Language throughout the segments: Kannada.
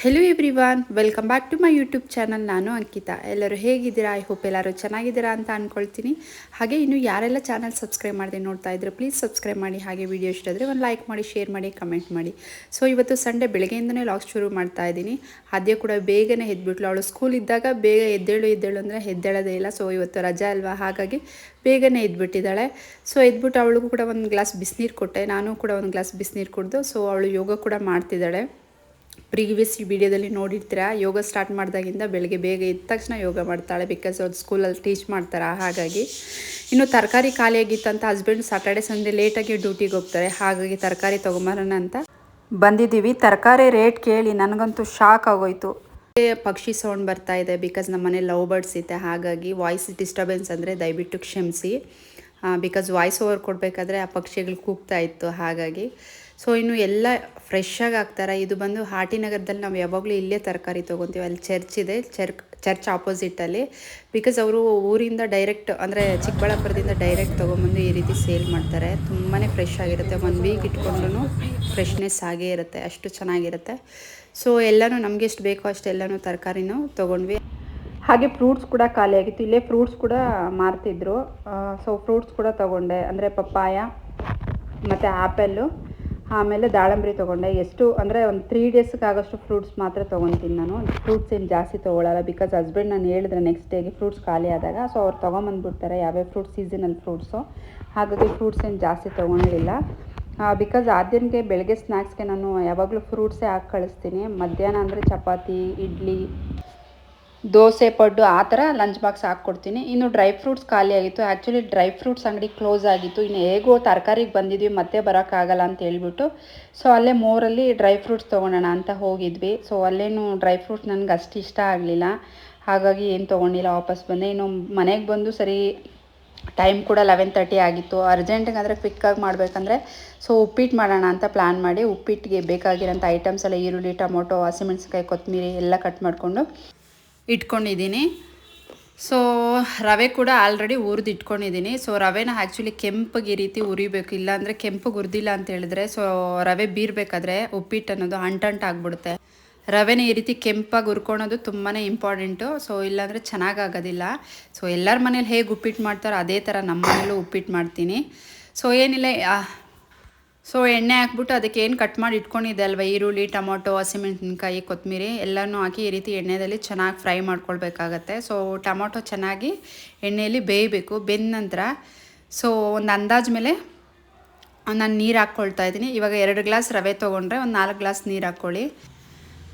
Hello everyone welcome back to my YouTube channel ನಾನು ಅಂಕಿತಾ. ಎಲ್ಲರೂ ಹೇಗಿದ್ದೀರಾ? ಐ ಹೋಪ್ ಎಲ್ಲರೂ ಚೆನ್ನಾಗಿದ್ದೀರಾ ಅಂತ ಅಂದ್ಕೊಳ್ತೀನಿ ಹಾಗೆ ಇನ್ನು ಯಾರೆಲ್ಲ ಚಾನಲ್ ಸಬ್ಸ್ಕ್ರೈಬ್ ಮಾಡದೆ ನೋಡ್ತಾ ಇದ್ರೆ ಪ್ಲೀಸ್ ಸಬ್ಸ್ಕ್ರೈಬ್ ಮಾಡಿ. ಹಾಗೆ ವಿಡಿಯೋ ಇಷ್ಟ ಆದರೆ ಒಂದು ಲೈಕ್ ಮಾಡಿ ಶೇರ್ ಮಾಡಿ ಕಮೆಂಟ್ ಮಾಡಿ. ಸೊ ಇವತ್ತು ಸಂಡೇ ಬೆಳಗ್ಗೆಯಿಂದನೇ ಲಾಗ್ ಶುರು ಮಾಡ್ತಾ ಇದ್ದೀನಿ. ಅದೇ ಕೂಡ ಬೇಗನೆ ಎದ್ಬಿಟ್ಲು. ಅವಳು ಸ್ಕೂಲ್ ಇದ್ದಾಗ ಬೇಗ ಎದ್ದೇಳು ಎದ್ದೇಳು ಅಂದರೆ ಎದ್ದೇಳೋದೇ ಇಲ್ಲ. ಸೊ ಇವತ್ತು ರಜಾ ಅಲ್ವಾ? ಹಾಗಾಗಿ ಬೇಗನೆ ಎದ್ಬಿಟ್ಟಿದ್ದಾಳೆ. ಸೊ ಎದ್ಬಿಟ್ಟು ಅವಳಿಗೂ ಕೂಡ ಒಂದು ಗ್ಲಾಸ್ ಬಿಸಿನೀರು ಕೊಟ್ಟೆ. ನಾನು ಕೂಡ ಒಂದು ಗ್ಲಾಸ್ ಬಿಸಿನೀರು ಕುಡಿದು. ಸೊ ಅವಳು ಯೋಗ ಕೂಡ ಮಾಡ್ತಿದ್ದಾಳೆ. ಪ್ರೀವಿಯಸ್ ವಿಡಿಯೋದಲ್ಲಿ ನೋಡಿರ್ತೀರಾ? ಯೋಗ ಸ್ಟಾರ್ಟ್ ಮಾಡಿದಾಗಿಂದ ಬೆಳಗ್ಗೆ ಬೇಗ ಎದ್ದ ತಕ್ಷಣ ಯೋಗ ಮಾಡ್ತಾಳೆ ಬಿಕಾಸ್ ಅವ್ರು ಸ್ಕೂಲಲ್ಲಿ ಟೀಚ್ ಮಾಡ್ತಾರೆ, ಹಾಗಾಗಿ. ಇನ್ನು ತರಕಾರಿ ಖಾಲಿಯಾಗಿತ್ತಂತ ಹಸ್ಬೆಂಡ್ ಸಾಟರ್ಡೆ ಸಂಜೆ ಲೇಟಾಗಿ ಡ್ಯೂಟಿಗೆ ಹೋಗ್ತಾರೆ. ಹಾಗಾಗಿ ತರಕಾರಿ ತೊಗೊಂಬರೋಣ ಅಂತ ಬಂದಿದ್ದೀವಿ. ತರಕಾರಿ ರೇಟ್ ಕೇಳಿ ನನಗಂತೂ ಶಾಕ್ ಆಗೋಯ್ತು. ಪಕ್ಷಿ ಸೌಂಡ್ ಬರ್ತಾ ಇದೆ ಬಿಕಾಸ್ ನಮ್ಮ ಮನೆ ಲವ್ ಬರ್ಡ್ಸ್ ಇದೆ. ಹಾಗಾಗಿ ವಾಯ್ಸ್ ಡಿಸ್ಟರ್ಬೆನ್ಸ್ ಅಂದರೆ ದಯವಿಟ್ಟು ಕ್ಷಮಿಸಿ. ಬಿಕಾಸ್ ವಾಯ್ಸ್ ಓವರ್ ಕೊಡಬೇಕಾದ್ರೆ ಆ ಪಕ್ಷಿಗಳು ಕೂಗ್ತಾ ಇತ್ತು. ಹಾಗಾಗಿ ಸೊ ಇನ್ನು ಎಲ್ಲ ಫ್ರೆಶ್ಶಾಗಿ ಹಾಕ್ತಾರೆ? ಇದು ಬಂದು ಹಾಟಿನಗರದಲ್ಲಿ ನಾವು ಯಾವಾಗಲೂ ಇಲ್ಲೇ ತರಕಾರಿ ತೊಗೊತೀವಿ. ಅಲ್ಲಿ ಚರ್ಚ್ ಇದೆ ಚರ್ಚ್ ಚರ್ಚ್ ಆಪೋಸಿಟಲ್ಲಿ ಬಿಕಾಸ್ ಅವರು ಊರಿಂದ ಡೈರೆಕ್ಟ್ ಅಂದರೆ ಚಿಕ್ಕಬಳ್ಳಾಪುರದಿಂದ ಡೈರೆಕ್ಟ್ ತೊಗೊಂಬಂದು ಈ ರೀತಿ ಸೇಲ್ ಮಾಡ್ತಾರೆ. ತುಂಬಾ ಫ್ರೆಶ್ ಆಗಿರುತ್ತೆ. ಒನ್ ವೀಕ್ ಇಟ್ಕೊಂಡು ಫ್ರೆಶ್ನೆಸ್ ಆಗೇ ಇರುತ್ತೆ. ಅಷ್ಟು ಚೆನ್ನಾಗಿರುತ್ತೆ. ಸೊ ಎಲ್ಲನೂ ನಮಗೆ ಎಷ್ಟು ಬೇಕೋ ಅಷ್ಟೆಲ್ಲನೂ ತರಕಾರಿನೂ ತೊಗೊಂಡ್ವಿ. ಹಾಗೆ ಫ್ರೂಟ್ಸ್ ಕೂಡ ಖಾಲಿಯಾಗಿತ್ತು ಇಲ್ಲೇ ಫ್ರೂಟ್ಸ್ ಕೂಡ ಮಾರ್ತಿದ್ರು. ಸೊ ಫ್ರೂಟ್ಸ್ ಕೂಡ ತೊಗೊಂಡೆ. ಅಂದರೆ ಪಪ್ಪಾಯ, ಮತ್ತು ಆ್ಯಪಲ್ಲು ಆಮೇಲೆ ದಾಳಂಬ್ರಿ ತೊಗೊಂಡೆ. ಎಷ್ಟು ಅಂದರೆ ಒಂದು ತ್ರೀ ಡೇಸ್ಗೆ ಆಗೋಷ್ಟು ಫ್ರೂಟ್ಸ್ ಮಾತ್ರ ತೊಗೊತೀನಿ ನಾನು. ಫ್ರೂಟ್ಸ್ ಏನು ಜಾಸ್ತಿ ತೊಗೊಳ್ಳಲ್ಲ ಬಿಕಾಸ್ ಹಸ್ಬೆಂಡ್ ನಾನು ಹೇಳಿದ್ರೆ ನೆಕ್ಸ್ಟ್ ಡೇಗೆ ಫ್ರೂಟ್ಸ್ ಖಾಲಿ ಆದಾಗ. ಸೊ ಅವ್ರು ತೊಗೊಂಬಂದ್ಬಿಡ್ತಾರೆ ಯಾವ್ಯಾವ ಫ್ರೂಟ್ಸ್ ಸೀಸನಲ್ ಫ್ರೂಟ್ಸು ಹಾಗಾಗಿ ಫ್ರೂಟ್ಸ್ ಏನು ಜಾಸ್ತಿ ತೊಗೊಂಡಿಲ್ಲ ಬಿಕಾಸ್ ಆದ್ಯನಿಗೆ ಬೆಳಗ್ಗೆ ಸ್ನ್ಯಾಕ್ಸ್ಗೆ ನಾನು ಯಾವಾಗಲೂ ಫ್ರೂಟ್ಸೇ ಹಾಕಿ ಕಳಿಸ್ತೀನಿ. ಮಧ್ಯಾಹ್ನ ಅಂದರೆ ಚಪಾತಿ, ಇಡ್ಲಿ ದೋಸೆ, ಪಡ್ಡು ಆ ಥರ ಲಂಚ್ ಬಾಕ್ಸ್ ಹಾಕ್ಕೊಡ್ತೀನಿ. ಇನ್ನು ಡ್ರೈ ಫ್ರೂಟ್ಸ್ ಖಾಲಿ ಆಗಿತ್ತು. ಆ್ಯಕ್ಚುಲಿ ಡ್ರೈ ಫ್ರೂಟ್ಸ್ ಅಂಗಡಿ ಕ್ಲೋಸ್ ಆಗಿತ್ತು. ಇನ್ನು ಹೇಗೋ ತರಕಾರಿಗೆ ಬಂದಿದ್ವಿ, ಮತ್ತೆ ಬರೋಕ್ಕಾಗಲ್ಲ ಅಂತ ಹೇಳ್ಬಿಟ್ಟು. ಸೊ ಅಲ್ಲೇ ಮೋರಲ್ಲಿ ಡ್ರೈ ಫ್ರೂಟ್ಸ್ ತೊಗೊಳೋಣ ಅಂತ ಹೋಗಿದ್ವಿ. ಸೊ ಅಲ್ಲೇನು ಡ್ರೈ ಫ್ರೂಟ್ಸ್ ನನಗೆ ಅಷ್ಟು ಇಷ್ಟ ಆಗಲಿಲ್ಲ. ಹಾಗಾಗಿ ಏನು ತೊಗೊಂಡಿಲ್ಲ, ವಾಪಸ್ ಬಂದೆ. ಇನ್ನು ಮನೆಗೆ ಬಂದು ಸರಿ ಟೈಮ್ ಕೂಡ ಲೆವೆನ್ ತರ್ಟಿ ಆಗಿತ್ತು. ಅರ್ಜೆಂಟಿಗೆ ಅಂದರೆ ಕ್ವಿಕ್ಕಾಗಿ ಮಾಡಬೇಕಂದ್ರೆ ಸೊ ಉಪ್ಪಿಟ್ಟು ಮಾಡೋಣ ಅಂತ ಪ್ಲ್ಯಾನ್ ಮಾಡಿ, ಉಪ್ಪಿಟ್ಟಿಗೆ ಬೇಕಾಗಿರೋಂಥ ಐಟಮ್ಸ್ ಎಲ್ಲ ಈರುಳ್ಳಿ, ಟೊಮೊಟೊ, ಹಸಿಮೆಣ್ಸಿನ್ಕಾಯಿ, ಕೊತ್ತಂಬರಿ ಎಲ್ಲ ಕಟ್ ಮಾಡಿಕೊಂಡು ಇಟ್ಕೊಂಡಿದ್ದೀನಿ. ಸೊ ರವೆ ಕೂಡ ಆಲ್ರೆಡಿ ಹುರಿದು ಇಟ್ಕೊಂಡಿದ್ದೀನಿ. ಸೊ ರವೆನ ಆ್ಯಕ್ಚುಲಿ ಕೆಂಪಗೆ ಈ ರೀತಿ ಉರಿಬೇಕು ಇಲ್ಲಾಂದರೆ ಕೆಂಪಗೆ ಗುರ್ದಿಲ್ಲ ಅಂತ ಹೇಳಿದ್ರೆ ಸೊ ರವೆ ಬೀರಬೇಕಾದ್ರೆ ಉಪ್ಪಿಟ್ಟು ಅನ್ನೋದು ಅಂಟಂಟು ಆಗಿಬಿಡುತ್ತೆ. ರವೆನ ಈ ರೀತಿ ಕೆಂಪಾಗಿ ಹುರ್ಕೊಳೋದು ತುಂಬಾ ಇಂಪಾರ್ಟೆಂಟು ಸೊ ಇಲ್ಲಾಂದರೆ ಚೆನ್ನಾಗಾಗೋದಿಲ್ಲ. ಸೊ ಎಲ್ಲರ ಮನೇಲಿ ಹೇಗೆ ಉಪ್ಪಿಟ್ಟು ಮಾಡ್ತಾರೋ ಅದೇ ಥರ ನಮ್ಮ ಮನೇಲೂ ಉಪ್ಪಿಟ್ಟು ಮಾಡ್ತೀನಿ. ಸೊ ಏನಿಲ್ಲ ಸೊ ಎಣ್ಣೆ ಹಾಕ್ಬಿಟ್ಟು ಅದಕ್ಕೆ ಏನು ಕಟ್ ಮಾಡಿ ಇಟ್ಕೊಂಡಿದ್ದೆ ಅಲ್ವಾ? ಈರುಳ್ಳಿ, ಟೊಮೊಟೊ, ಹಸಿಮೆಣಸಿನ್ಕಾಯಿ, ಕೊತ್ತಂಬರಿ ಎಲ್ಲನೂ ಹಾಕಿ ಈ ರೀತಿ ಎಣ್ಣೆಯಲ್ಲಿ ಚೆನ್ನಾಗಿ ಫ್ರೈ ಮಾಡ್ಕೊಳ್ಬೇಕಾಗತ್ತೆ. ಸೊ ಟೊಮೊಟೊ ಚೆನ್ನಾಗಿ ಎಣ್ಣೆಯಲ್ಲಿ ಬೇಯಬೇಕು, ಬೆಂದ ನಂತರ. ಸೊ ಒಂದು ಅಂದಾಜು ಮೇಲೆ ನಾನು ನೀರು ಹಾಕ್ಕೊಳ್ತಾ ಇದ್ದೀನಿ. ಇವಾಗ ಎರಡು ಗ್ಲಾಸ್ ರವೆ ತೊಗೊಂಡ್ರೆ ಒಂದು ನಾಲ್ಕು ಗ್ಲಾಸ್ ನೀರು ಹಾಕ್ಕೊಳ್ಳಿ.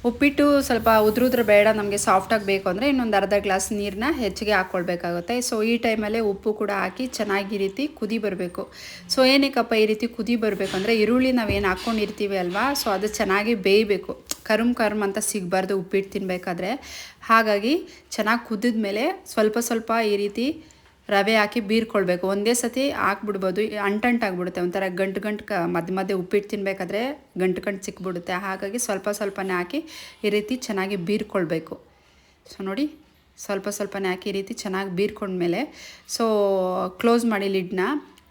ಉಪ್ಪಿಟ್ಟು ಸ್ವಲ್ಪ ಉದ್ರುದ್ರ ಬೇಡ, ನಮಗೆ ಸಾಫ್ಟಾಗಿ ಬೇಕು ಅಂದರೆ ಇನ್ನೊಂದು ಅರ್ಧ ಗ್ಲಾಸ್ ನೀರನ್ನ ಹೆಚ್ಚಿಗೆ ಹಾಕ್ಕೊಳ್ಬೇಕಾಗುತ್ತೆ ಸೊ ಈ ಟೈಮಲ್ಲೇ ಉಪ್ಪು ಕೂಡ ಹಾಕಿ ಚೆನ್ನಾಗಿ ರೀತಿ ಕುದಿ ಬರಬೇಕು. ಸೊ ಏನಕ್ಕಪ್ಪ ಈ ರೀತಿ ಕುದಿ ಬರಬೇಕು ಅಂದರೆ ಈರುಳ್ಳಿ ನಾವೇನು ಹಾಕ್ಕೊಂಡಿರ್ತೀವಿ ಅಲ್ವಾ? ಸೊ ಅದು ಚೆನ್ನಾಗಿ ಬೇಯಬೇಕು. ಕರುಮ್ ಕರ್ಮ್ ಅಂತ ಸಿಗಬಾರ್ದು ಉಪ್ಪಿಟ್ಟು ತಿನ್ನಬೇಕಾದ್ರೆ ಹಾಗಾಗಿ ಚೆನ್ನಾಗಿ ಕುದಿದ ಮೇಲೆ ಸ್ವಲ್ಪ ಸ್ವಲ್ಪ ಈ ರೀತಿ ರವೆ ಹಾಕಿ ಬೀರ್ಕೊಳ್ಬೇಕು. ಒಂದೇ ಸತಿ ಹಾಕ್ಬಿಡ್ಬೋದು. ಅಂಟಂಟಾಗ್ಬಿಡುತ್ತೆ ಒಂಥರ ಗಂಟು ಗಂಟು ಕ ಮಧ್ಯ ಮಧ್ಯೆ ಉಪ್ಪಿಟ್ಟು ತಿನ್ನಬೇಕಾದ್ರೆ ಗಂಟು ಗಂಟು ಸಿಕ್ಬಿಡುತ್ತೆ. ಹಾಗಾಗಿ ಸ್ವಲ್ಪ ಸ್ವಲ್ಪನೇ ಹಾಕಿ ಈ ರೀತಿ ಚೆನ್ನಾಗಿ ಬೀರ್ಕೊಳ್ಬೇಕು. ಸೊ, ನೋಡಿ ಸ್ವಲ್ಪ ಸ್ವಲ್ಪನೇ ಹಾಕಿ ಈ ರೀತಿ ಚೆನ್ನಾಗಿ ಬೀರ್ಕೊಂಡ್ಮೇಲೆ ಸೊ, ಕ್ಲೋಸ್ ಮಾಡಿ ಲಿಡ್ನ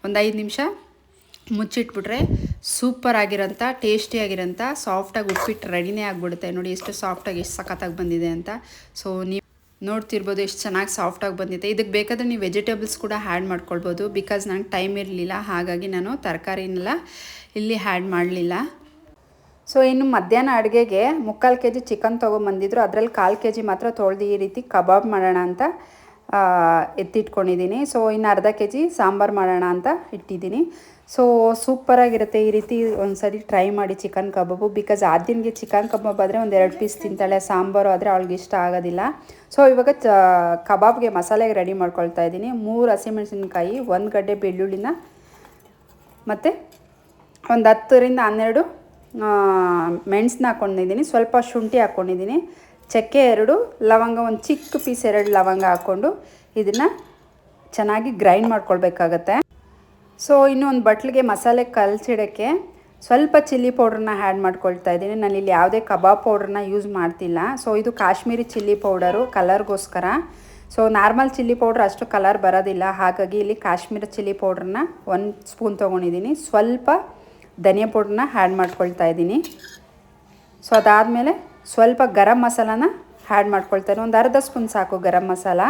ಒಂದು ಐದು ನಿಮಿಷ ಮುಚ್ಚಿಟ್ಬಿಟ್ರೆ ಸೂಪರ್ ಆಗಿರೋಂಥ ಟೇಸ್ಟಿಯಾಗಿರೋಂಥ, ಸಾಫ್ಟಾಗಿ ಉಪ್ಪಿಟ್ಟು ರೆಡಿನೇ ಆಗಿಬಿಡುತ್ತೆ. ನೋಡಿ ಎಷ್ಟು ಸಾಫ್ಟಾಗಿ ಎಷ್ಟು ಸಖತ್ತಾಗಿ ಬಂದಿದೆ ಅಂತ. ಸೊ, ನೀವು ನೋಡ್ತಿರ್ಬೋದು, ಎಷ್ಟು ಚೆನ್ನಾಗಿ ಸಾಫ್ಟಾಗಿ ಬಂದಿದೆ. ಇದಕ್ಕೆ ಬೇಕಾದರೆ ನೀವು ವೆಜಿಟೇಬಲ್ಸ್ ಕೂಡ ಹ್ಯಾಡ್ ಮಾಡ್ಕೊಳ್ಬೋದು. ಬಿಕಾಸ್ ನಂಗೆ ಟೈಮ್ ಇರಲಿಲ್ಲ, ಹಾಗಾಗಿ ನಾನು ತರಕಾರಿನೆಲ್ಲ ಇಲ್ಲಿ ಹ್ಯಾಡ್ ಮಾಡಲಿಲ್ಲ. ಸೊ ಇನ್ನು ಮಧ್ಯಾಹ್ನ ಅಡುಗೆಗೆ ಮುಕ್ಕಾಲು ಕೆ ಜಿ ಚಿಕನ್ ತೊಗೊಂಬಂದಿದ್ರು. ಅದರಲ್ಲಿ ಕಾಲು ಕೆ ಜಿ ಮಾತ್ರ ತೊಳೆದು ಈ ರೀತಿ ಕಬಾಬ್ ಮಾಡೋಣ ಅಂತ ಎತ್ತಿಟ್ಕೊಂಡಿದ್ದೀನಿ. ಸೊ ಇನ್ನು ಅರ್ಧ ಕೆ ಜಿ ಸಾಂಬಾರು ಮಾಡೋಣ ಅಂತ ಇಟ್ಟಿದ್ದೀನಿ. ಸೊ ಸೂಪರಾಗಿರುತ್ತೆ ಈ ರೀತಿ ಒಂದು ಸರಿ ಟ್ರೈ ಮಾಡಿ ಚಿಕನ್ ಕಬಾಬು ಬಿಕಾಸ್ ಆದ್ಯನಿಗೆ ಚಿಕನ್ ಕಬಾಬ್ ಆದರೆ ಒಂದು ಎರಡು ಪೀಸ್ ತಿಂತಾಳೆ, ಸಾಂಬಾರು ಆದರೆ ಅವಳಿಗೆ ಇಷ್ಟ ಆಗೋದಿಲ್ಲ. ಸೊ ಇವಾಗ ಕಬಾಬ್ಗೆ ಮಸಾಲೆಗೆ ರೆಡಿ ಮಾಡ್ಕೊಳ್ತಾ ಇದ್ದೀನಿ. ಮೂರು ಹಸಿಮೆಣಸಿನ್ಕಾಯಿ, ಒಂದು ಗಡ್ಡೆ ಬೆಳ್ಳುಳ್ಳಿನ ಮತ್ತು ಒಂದು ಹತ್ತರಿಂದ ಹನ್ನೆರಡು ಮೆಣಸನ್ನ ಹಾಕ್ಕೊಂಡಿದ್ದೀನಿ ಸ್ವಲ್ಪ ಶುಂಠಿ ಹಾಕ್ಕೊಂಡಿದ್ದೀನಿ ಚಕ್ಕೆ ಎರಡು, ಲವಂಗ ಒಂದು ಚಿಕ್ಕ ಪೀಸ್ ಎರಡು ಲವಂಗ ಹಾಕ್ಕೊಂಡು ಇದನ್ನು ಚೆನ್ನಾಗಿ ಗ್ರೈಂಡ್ ಮಾಡ್ಕೊಳ್ಬೇಕಾಗತ್ತೆ. ಸೊ ಇನ್ನೂ ಒಂದು ಬಟ್ಲಿಗೆ ಮಸಾಲೆ ಕಲಸಿಡೋಕ್ಕೆ ಸ್ವಲ್ಪ ಚಿಲ್ಲಿ ಪೌಡ್ರನ್ನ ಆ್ಯಡ್ ಮಾಡ್ಕೊಳ್ತಾ ಇದ್ದೀನಿ. ನಾನು ಇಲ್ಲಿ ಯಾವುದೇ ಕಬಾಬ್ ಪೌಡ್ರನ್ನ ಯೂಸ್ ಮಾಡ್ತಿಲ್ಲ. ಸೊ ಇದು ಕಾಶ್ಮೀರಿ ಚಿಲ್ಲಿ ಪೌಡರು ಕಲರ್ಗೋಸ್ಕರ. ಸೊ ನಾರ್ಮಲ್ ಚಿಲ್ಲಿ ಪೌಡ್ರ್ ಅಷ್ಟು ಕಲರ್ ಬರೋದಿಲ್ಲ. ಹಾಗಾಗಿ ಇಲ್ಲಿ ಕಾಶ್ಮೀರ ಚಿಲ್ಲಿ ಪೌಡ್ರನ್ನ ಒಂದು ಸ್ಪೂನ್ ತೊಗೊಂಡಿದ್ದೀನಿ. ಸ್ವಲ್ಪ ಧನಿಯಾ ಪೌಡ್ರನ್ನ ಆ್ಯಡ್ ಮಾಡ್ಕೊಳ್ತಾ ಇದ್ದೀನಿ. ಸೊ ಅದಾದಮೇಲೆ ಸ್ವಲ್ಪ ಗರಂ ಮಸಾಲಾನ ಆ್ಯಡ್ ಇದ್ದೀನಿ. ಒಂದು ಅರ್ಧ ಸ್ಪೂನ್ ಸಾಕು ಗರಂ ಮಸಾಲ.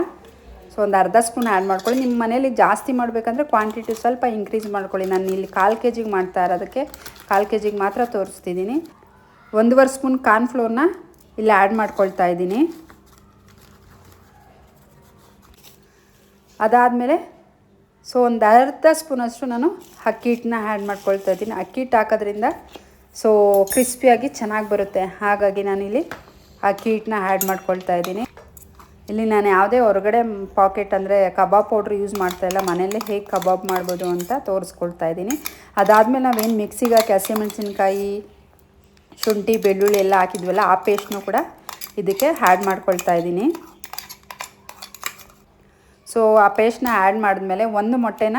ಸೊ ಒಂದು ಅರ್ಧ ಸ್ಪೂನ್ ಆ್ಯಡ್ ಮಾಡ್ಕೊಳ್ಳಿ. ನಿಮ್ಮ ಮನೇಲಿ ಜಾಸ್ತಿ ಮಾಡಬೇಕಂದ್ರೆ ಕ್ವಾಂಟಿಟಿ ಸ್ವಲ್ಪ ಇನ್ಕ್ರೀಸ್ ಮಾಡ್ಕೊಳ್ಳಿ. ನಾನು ಇಲ್ಲಿ ಕಾಲು ಕೆ ಜಿಗೆ ಮಾಡ್ತಾ ಇರೋದಕ್ಕೆ ಕಾಲು ಕೆ ಜಿಗೆ ಮಾತ್ರ ತೋರಿಸ್ತಿದ್ದೀನಿ ಒಂದೂವರೆ ಸ್ಪೂನ್ ಕಾರ್ನ್ಫ್ಲೋರ್ನ ಇಲ್ಲಿ ಆ್ಯಡ್ ಮಾಡ್ಕೊಳ್ತಾ ಇದ್ದೀನಿ. ಅದಾದಮೇಲೆ ಸೊ ಒಂದು ಅರ್ಧ ಸ್ಪೂನ್ ಅಷ್ಟು ನಾನು ಅಕ್ಕಿ ಹಿಟ್ಟನ್ನ ಆ್ಯಡ್ ಮಾಡ್ಕೊಳ್ತಾ ಇದ್ದೀನಿ. ಅಕ್ಕಿ ಹಿಟ್ಟು ಹಾಕೋದ್ರಿಂದ ಸೊ ಕ್ರಿಸ್ಪಿಯಾಗಿ ಚೆನ್ನಾಗಿ ಬರುತ್ತೆ. ಹಾಗಾಗಿ ನಾನಿಲ್ಲಿ ಅಕ್ಕಿ ಹಿಟ್ಟನ್ನ ಆ್ಯಡ್ ಮಾಡ್ಕೊಳ್ತಾ ಇದ್ದೀನಿ. ಇಲ್ಲಿ ನಾನು ಯಾವುದೇ ಹೊರಗಡೆ ಪಾಕೆಟ್ ಅಂದರೆ ಕಬಾಬ್ ಪೌಡ್ರ್ ಯೂಸ್ ಮಾಡ್ತಾ ಇಲ್ಲ. ಮನೆಯಲ್ಲೇ ಹೇಗೆ ಕಬಾಬ್ ಮಾಡ್ಬೋದು ಅಂತ ತೋರಿಸ್ಕೊಳ್ತಾ ಇದ್ದೀನಿ. ಅದಾದಮೇಲೆ ನಾವೇನು ಮಿಕ್ಸಿಗೆ ಹಾಕಿ ಮೆಣಸಿನ್ಕಾಯಿ ಶುಂಠಿ, ಬೆಳ್ಳುಳ್ಳಿ ಎಲ್ಲ ಹಾಕಿದ್ವಲ್ಲ, ಆ ಪೇಸ್ಟ್ನು ಕೂಡ ಇದಕ್ಕೆ ಆ್ಯಡ್ ಮಾಡ್ಕೊಳ್ತಾ ಇದ್ದೀನಿ. ಸೊ ಆ ಪೇಸ್ಟ್ನ ಆ್ಯಡ್ ಮಾಡಿದ್ಮೇಲೆ ಒಂದು ಮೊಟ್ಟೆನ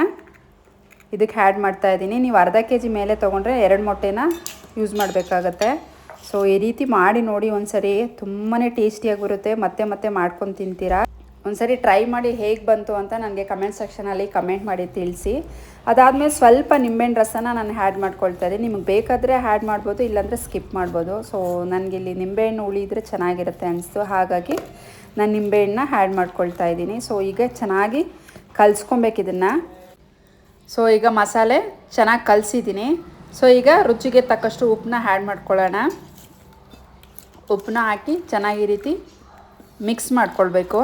ಇದಕ್ಕೆ ಆ್ಯಡ್ ಮಾಡ್ತಾ ಇದ್ದೀನಿ. ನೀವು ಅರ್ಧ ಕೆ ಜಿ ಮೇಲೆ ತೊಗೊಂಡ್ರೆ ಎರಡು ಮೊಟ್ಟೆನ ಯೂಸ್ ಮಾಡಬೇಕಾಗತ್ತೆ. ಸೊ ಈ ರೀತಿ ಮಾಡಿ ನೋಡಿ ಒಂದ್ಸರಿ ತುಂಬಾ ಟೇಸ್ಟಿಯಾಗಿ ಬರುತ್ತೆ ಮತ್ತೆ ಮತ್ತೆ ಮಾಡ್ಕೊಂಡು ತಿಂತೀರಾ? ಒಂದ್ಸರಿ ಟ್ರೈ ಮಾಡಿ ಹೇಗೆ ಬಂತು ಅಂತ ನನಗೆ ಕಮೆಂಟ್ ಸೆಕ್ಷನಲ್ಲಿ ಕಮೆಂಟ್ ಮಾಡಿ ತಿಳಿಸಿ. ಅದಾದಮೇಲೆ ಸ್ವಲ್ಪ ನಿಂಬೆಹಣ್ಣು ರಸನ ನಾನು ಹ್ಯಾಡ್ ಮಾಡ್ಕೊಳ್ತಾ ಇದ್ದೀನಿ. ನಿಮಗೆ ಬೇಕಾದರೆ ಹ್ಯಾಡ್ ಮಾಡ್ಬೋದು, ಇಲ್ಲಾಂದರೆ ಸ್ಕಿಪ್ ಮಾಡ್ಬೋದು. ಸೊ ನನಗಿಲ್ಲಿ ನಿಂಬೆಹಣ್ಣು ಉಳಿದ್ರೆ ಚೆನ್ನಾಗಿರುತ್ತೆ ಅನಿಸ್ತು. ಹಾಗಾಗಿ ನಾನು ನಿಂಬೆಹಣ್ಣನ್ನ ಹ್ಯಾಡ್ ಮಾಡ್ಕೊಳ್ತಾ ಇದ್ದೀನಿ. ಸೊ ಈಗ ಚೆನ್ನಾಗಿ ಕಲಿಸ್ಕೊಬೇಕು ಇದನ್ನು. ಸೊ ಈಗ ಮಸಾಲೆ ಚೆನ್ನಾಗಿ ಕಲಸಿದ್ದೀನಿ. ಸೊ ಈಗ ರುಚಿಗೆ ತಕ್ಕಷ್ಟು ಉಪ್ಪನ್ನ ಹ್ಯಾಡ್ ಮಾಡ್ಕೊಳ್ಳೋಣ. ಉಪ್ಪನ್ನ ಹಾಕಿ ಚೆನ್ನಾಗಿ ಈ ರೀತಿ ಮಿಕ್ಸ್ ಮಾಡ್ಕೊಳ್ಬೇಕು.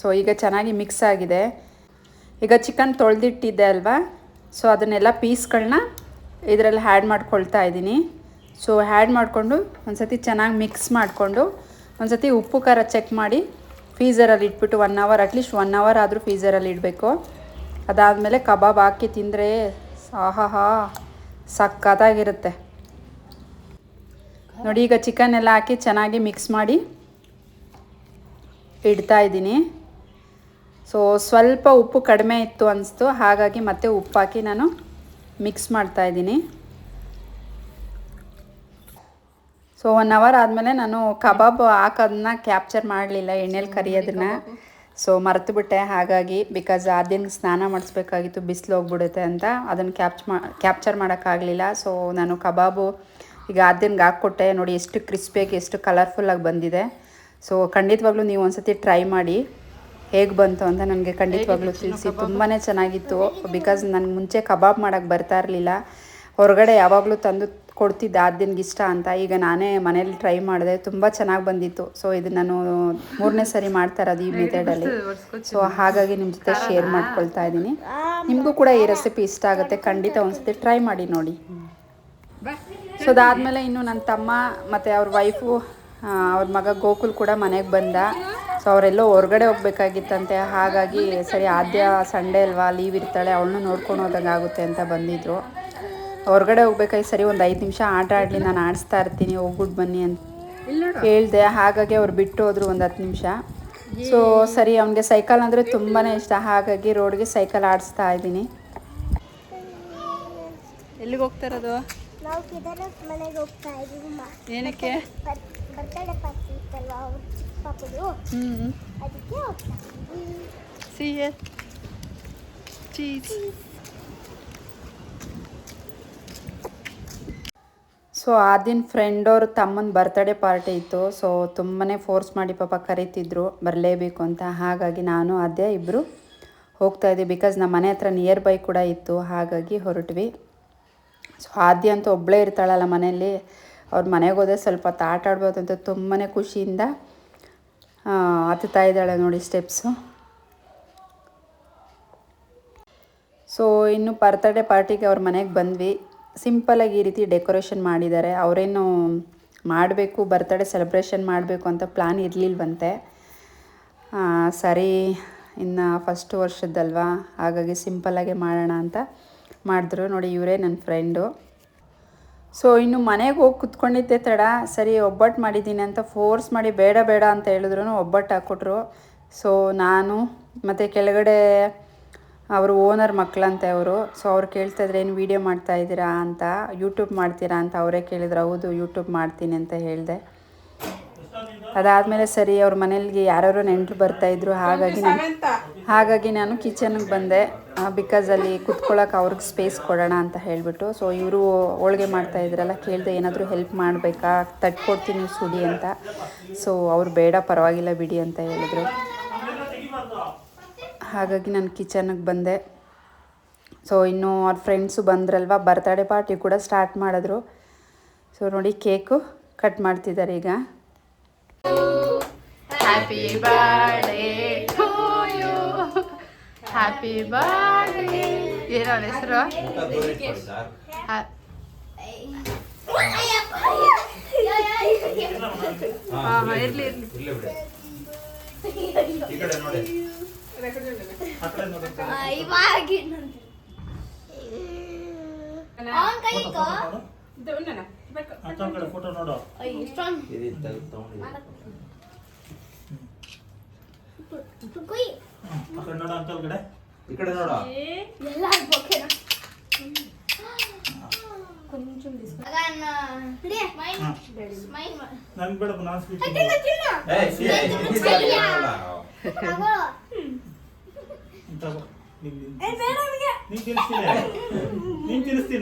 ಸೊ ಈಗ ಚೆನ್ನಾಗಿ ಮಿಕ್ಸ್ ಆಗಿದೆ. ಈಗ ಚಿಕನ್ ತೊಳೆದಿಟ್ಟಿದ್ದೆ ಅಲ್ವಾ? ಸೊ ಅದನ್ನೆಲ್ಲ ಪೀಸ್ಗಳನ್ನ ಇದರಲ್ಲಿ ಹ್ಯಾಡ್ ಮಾಡ್ಕೊಳ್ತಾ ಇದ್ದೀನಿ. ಸೊ ಹ್ಯಾಡ್ ಮಾಡಿಕೊಂಡು ಒಂದು ಸತಿ ಚೆನ್ನಾಗಿ ಮಿಕ್ಸ್ ಮಾಡಿಕೊಂಡು ಒಂದು ಸತಿ ಉಪ್ಪು ಖಾರ ಚೆಕ್ ಮಾಡಿ ಫೀಸರಲ್ಲಿ ಇಟ್ಬಿಟ್ಟು one hour at least one hour ಆದರೂ ಫೀಸರಲ್ಲಿ ಇಡಬೇಕು. ಅದಾದಮೇಲೆ ಕಬಾಬ್ ಹಾಕಿ ತಿಂದರೆ ಆಹಾಹಾ ಸಕ್ಕತ್ತಾಗಿರುತ್ತೆ ನೋಡಿ ಈಗ ಚಿಕನ್ ಎಲ್ಲ ಹಾಕಿ ಚೆನ್ನಾಗಿ ಮಿಕ್ಸ್ ಮಾಡಿ ಇಡ್ತಾ ಇದ್ದೀನಿ. ಸೊ ಸ್ವಲ್ಪ ಉಪ್ಪು ಕಡಿಮೆ ಇತ್ತು ಅನಿಸ್ತು ಹಾಗಾಗಿ ಮತ್ತೆ ಉಪ್ಪು ಹಾಕಿ ನಾನು ಮಿಕ್ಸ್ ಮಾಡ್ತಾ ಇದ್ದೀನಿ. ಸೊ ಒನ್ ಅವರ್ ಆದಮೇಲೆ ನಾನು ಕಬಾಬ್ ಹಾಕೋದನ್ನ ಕ್ಯಾಪ್ಚರ್ ಮಾಡಲಿಲ್ಲ ಎಣ್ಣೆಲಿ ಕರಿಯೋದನ್ನ. ಸೊ ಮರೆತುಬಿಟ್ಟೆ ಹಾಗಾಗಿ ಬಿಕಾಸ್ ದಿನ ಸ್ನಾನ ಮಾಡಿಸ್ಬೇಕಾಗಿತ್ತು ಬಿಸಿಲು ಹೋಗ್ಬಿಡುತ್ತೆ ಅಂತ ಅದನ್ನು ಕ್ಯಾಪ್ಚ್ ಮಾ ಕ್ಯಾಪ್ಚರ್ ಮಾಡೋಕ್ಕಾಗಲಿಲ್ಲ. ಸೊ ನಾನು ಕಬಾಬು ಈಗ ಆದ್ಯನ್ಗೆ ಹಾಕ್ಕೊಟ್ಟೆ. ನೋಡಿ ಎಷ್ಟು ಕ್ರಿಸ್ಪಿಯಾಗಿ ಎಷ್ಟು ಕಲರ್ಫುಲ್ಲಾಗಿ ಬಂದಿದೆ. ಸೊ ಖಂಡಿತವಾಗ್ಲೂ ನೀವು ಒಂದ್ಸತಿ ಟ್ರೈ ಮಾಡಿ. ಹೇಗೆ ಬಂತು ಅಂತ ನನಗೆ ಖಂಡಿತವಾಗ್ಲೂ ತಿಳಿಸಿ. ತುಂಬಾ ಚೆನ್ನಾಗಿತ್ತು. ಬಿಕಾಸ್ ನನಗೆ ಮುಂಚೆ ಕಬಾಬ್ ಮಾಡೋಕ್ಕೆ ಬರ್ತಾ ಇರಲಿಲ್ಲ. ಹೊರಗಡೆ ಯಾವಾಗಲೂ ತಂದು ಕೊಡ್ತಿದ್ದೆ ಆದ್ಯನ್ಗೆ ಇಷ್ಟ ಅಂತ. ಈಗ ನಾನೇ ಮನೇಲಿ ಟ್ರೈ ಮಾಡಿದೆ. ತುಂಬ ಚೆನ್ನಾಗಿ ಬಂದಿತ್ತು. ಸೊ ಇದು ನಾನು ಮೂರನೇ ಸರಿ ಮಾಡ್ತಾ ಇರೋದು ಈ ಮೆಥಡಲ್ಲಿ ಸೊ ಹಾಗಾಗಿ ನಿಮ್ಮ ಜೊತೆ ಶೇರ್ ಮಾಡ್ಕೊಳ್ತಾ ಇದ್ದೀನಿ. ನಿಮಗೂ ಕೂಡ ಈ ರೆಸಿಪಿ ಇಷ್ಟ ಆಗುತ್ತೆ. ಖಂಡಿತ ಒಂದ್ಸತಿ ಟ್ರೈ ಮಾಡಿ ನೋಡಿ. ಸೊ ಅದಾದಮೇಲೆ ಇನ್ನು ನನ್ನ ತಮ್ಮ ಮತ್ತು ಅವ್ರ ವೈಫು ಅವ್ರ ಮಗ ಗೋಕುಲ್ ಕೂಡ ಮನೆಗೆ ಬಂದ. ಸೊ ಅವರೆಲ್ಲೋ ಹೊರಗಡೆ ಹೋಗ್ಬೇಕಾಗಿತ್ತಂತೆ. ಹಾಗಾಗಿ ಸರಿ, ಆದ್ಯ ಸಂಡೇ ಅಲ್ವಾ ಲೀವ್ ಇರ್ತಾಳೆ, ಅವಳನ್ನು ನೋಡ್ಕೊಂಡು ಹೋದಂಗೆ ಆಗುತ್ತೆ ಅಂತ ಬಂದಿದ್ರು. ಹೊರಗಡೆ ಹೋಗ್ಬೇಕಾಗಿ ಸರಿ, ಒಂದು ಐದು ನಿಮಿಷ ಆಟ ಆಡಲಿ, ನಾನು ಆಡಿಸ್ತಾ ಇರ್ತೀನಿ ಹೋಗ್ಬಿಟ್ಟು ಬನ್ನಿ ಅಂತ ಹೇಳ್ದೆ. ಹಾಗಾಗಿ ಅವ್ರು ಬಿಟ್ಟು ಹೋದ್ರು ಒಂದು ಹತ್ತು ನಿಮಿಷ. ಸೊ ಸರಿ, ಅವನಿಗೆ ಸೈಕಲ್ ಅಂದರೆ ತುಂಬಾ ಇಷ್ಟ. ಹಾಗಾಗಿ ರೋಡ್ಗೆ ಸೈಕಲ್ ಆಡಿಸ್ತಾ ಇದ್ದೀನಿ. ಎಲ್ಲಿಗೆ ಹೋಗ್ತಾ ಇರೋದು? ನಾವು ಕೇದಾರ್ನಾಥ್ ಮನೆಗೆ ಹೋಗ್ತಾ ಇದೀವಿ ಏನಕ್ಕೆ? ಬರ್ತಡೇ ಪಾರ್ಟಿ ಇತ್ತಲ್ವಾ ಅವ್ರ ಚಿಕ್ಕ ಪಾಪದು ಹ್ಞೂ ಅದಕ್ಕೆ ಹೋಗ್ತಾ ಸಿ ಚೀಸ್ ಸೊ ಆದಿನ ಫ್ರೆಂಡ್ ಅವ್ರ ತಮ್ಮನ ಬರ್ತ್ಡೇ ಪಾರ್ಟಿ ಇತ್ತು. ಸೊ ತುಂಬನೇ ಫೋರ್ಸ್ ಮಾಡಿ ಪಾಪ ಕರೀತಿದ್ರು. ಬರಲೇಬೇಕು ಅಂತ. ಹಾಗಾಗಿ ನಾನು ಅದೇ ಇಬ್ಬರು ಹೋಗ್ತಾ ಇದ್ದೆ ಬಿಕಾಸ್ ನಮ್ಮ ಮನೆ ಹತ್ರ ನಿಯರ್ ಬೈ ಕೂಡ ಇತ್ತು. ಹಾಗಾಗಿ ಹೊರಟ್ವಿ. ಸೊ ಅಂತ ಒಬ್ಬಳೇ ಇರ್ತಾಳಲ್ಲ ಮನೆಯಲ್ಲಿ, ಅವ್ರ ಮನೆಗೆ ಹೋದ್ರೆ ಸ್ವಲ್ಪ ಹೊತ್ತು ಆಟ ಆಡ್ಬೋದು ಅಂತ ತುಂಬಾ ಖುಷಿಯಿಂದ ಹತ್ತುತ್ತಾ ಇದ್ದಾಳೆ ನೋಡಿ ಸ್ಟೆಪ್ಸು. ಸೊ ಇನ್ನು ಬರ್ತಡೇ ಪಾರ್ಟಿಗೆ ಅವ್ರ ಮನೆಗೆ ಬಂದ್ವಿ. ಸಿಂಪಲಾಗಿ ಈ ರೀತಿ ಡೆಕೋರೇಷನ್ ಮಾಡಿದ್ದಾರೆ. ಅವರೇನು ಮಾಡಬೇಕು ಬರ್ತಡೇ ಸೆಲೆಬ್ರೇಷನ್ ಮಾಡಬೇಕು ಅಂತ ಪ್ಲ್ಯಾನ್ ಇರಲಿಲ್ವಂತೆ. ಸರಿ, ಇನ್ನು ಫಸ್ಟ್ ವರ್ಷದ್ದಲ್ವಾ ಹಾಗಾಗಿ ಸಿಂಪಲ್ಲಾಗೆ ಮಾಡೋಣ ಅಂತ. ಮಾಡಿದ್ರು. ನೋಡಿ, ಇವರೇ ನನ್ನ ಫ್ರೆಂಡು. ಸೊ, ಇನ್ನು ಮನೆಗೆ ಹೋಗಿ ಕುತ್ಕೊಂಡಿದ್ದೆ ತಡ. ಸರಿ, ಒಬ್ಬಟ್ಟು ಮಾಡಿದ್ದೀನಿ ಅಂತ ಫೋರ್ಸ್ ಮಾಡಿ ಬೇಡ ಬೇಡ ಅಂತ ಹೇಳಿದ್ರು ಒಬ್ಬಟ್ಟು ಹಾಕ್ಕೊಟ್ರು. ಸೊ, ನಾನು ಮತ್ತು ಕೆಳಗಡೆ ಅವರು ಓನರ್ ಮಕ್ಕಳಂತೆ ಅವರು. ಸೊ, ಅವ್ರು ಕೇಳ್ತಾಯಿದ್ರೆ ಏನು ವೀಡಿಯೋ ಮಾಡ್ತಾ ಇದ್ದೀರಾ ಅಂತ? ಯೂಟ್ಯೂಬ್ ಮಾಡ್ತೀರಾ? ಅಂತ ಅವರೇ ಕೇಳಿದ್ರು. ಹೌದು, ಯೂಟ್ಯೂಬ್ ಮಾಡ್ತೀನಿ ಅಂತ ಹೇಳಿದೆ. ಅದಾದಮೇಲೆ ಸರಿ, ಅವ್ರ ಮನೇಲಿ ಯಾರ್ಯಾರೋ ನೆಂಟರು ಬರ್ತಾಯಿದ್ರು ಹಾಗಾಗಿ ನಾನು ಹಾಗಾಗಿ ನಾನು ಕಿಚನ್ಗೆ ಬಂದೆ. ಬಿಕಾಸ್ ಅಲ್ಲಿ ಕುತ್ಕೊಳ್ಳೋಕೆ ಅವ್ರಿಗೆ ಸ್ಪೇಸ್ ಕೊಡೋಣ ಅಂತ ಹೇಳಿಬಿಟ್ಟು. ಸೊ ಇವರು ಹೋಳಿಗೆ ಮಾಡ್ತಾ ಇದ್ರಲ್ಲ, ಕೇಳಿದೆ ಏನಾದರೂ ಹೆಲ್ಪ್ ಮಾಡಬೇಕಾ? ತಟ್ಕೊಡ್ತೀನಿ ಸುಡಿ ಅಂತ. ಸೊ ಅವ್ರು ಬೇಡ, ಪರವಾಗಿಲ್ಲ ಬಿಡಿ ಅಂತ ಹೇಳಿದ್ರು. ಹಾಗಾಗಿ ನಾನು ಕಿಚನ್ಗೆ ಬಂದೆ. ಸೊ ಇನ್ನು ಅವ್ರ ಫ್ರೆಂಡ್ಸು ಬಂದ್ರಲ್ವ? ಬರ್ತಡೇ ಪಾರ್ಟಿ ಕೂಡ ಸ್ಟಾರ್ಟ್ ಮಾಡಿದ್ರು. ಸೊ ನೋಡಿ ಕೇಕು ಕಟ್ ಮಾಡ್ತಿದ್ದಾರೆ ಈಗ. Happy birthday to you happy birthday ಏನೋ ಅವ್ನ ಹೆಸರು ಇರ್ಲಿ ಇರ್ಲಿ ನೋಡಿ. ಫೋಟೋ ನೋಡು. ಆ ಕಡೆ ನೋಡು ಅಂಕಲ್ ಕಡೆ. ಈ ಕಡೆ ನೋಡ. ನನ್ಗೆ ಬೇಡ ನಾನು ಸ್ವೀಟ್ ಏಯ್, ಸಿ- ಏಯ್, ಈ side ಗೆ ಬರಲ್ಲ. ತಗೋ. ನೀನ್- ನೀನ್- ನೀನ್ ತಿನ್ನಿಸ್ತೀನಿ ನೀನ್ ತಿನ್ನಿಸ್ತೀನಿ